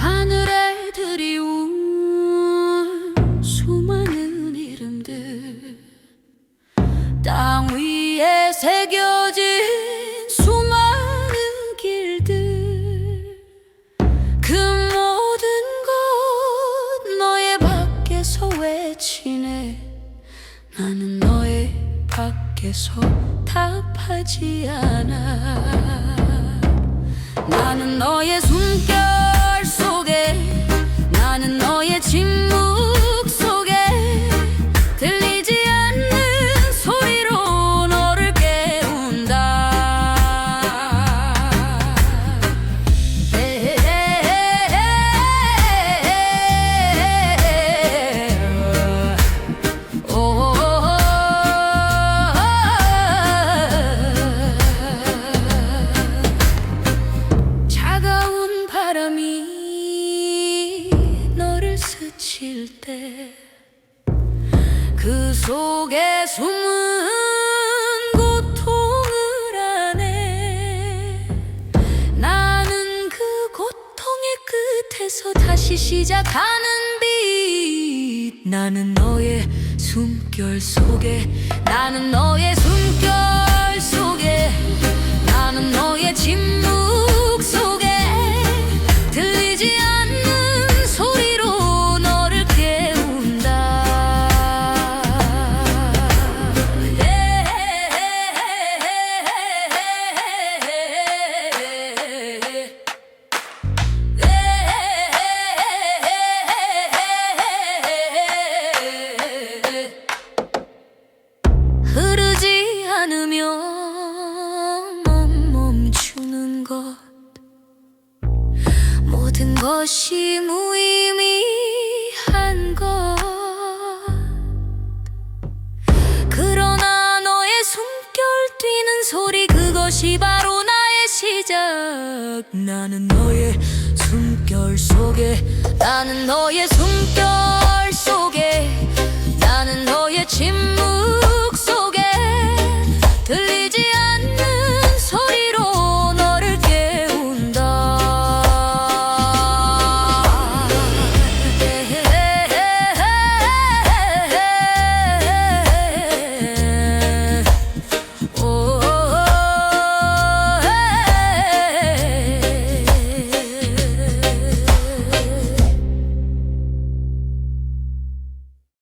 하늘에 드리운 수많은 이름들 땅 위에 새겨 밖에서 답하지 않아. 나는 너의 숨결 때 그 속에 숨은 고통을 안해 나는 그 고통의 끝에서 다시 시작하는 빛. 나는 너의 숨결 속에 나는 너의 숨결 것. 모든 것이 무의미한 것. 그러나 너의 숨결 뛰는 소리 그것이 바로 나의 시작. 나는 너의 숨결 속에 나는 너의 숨결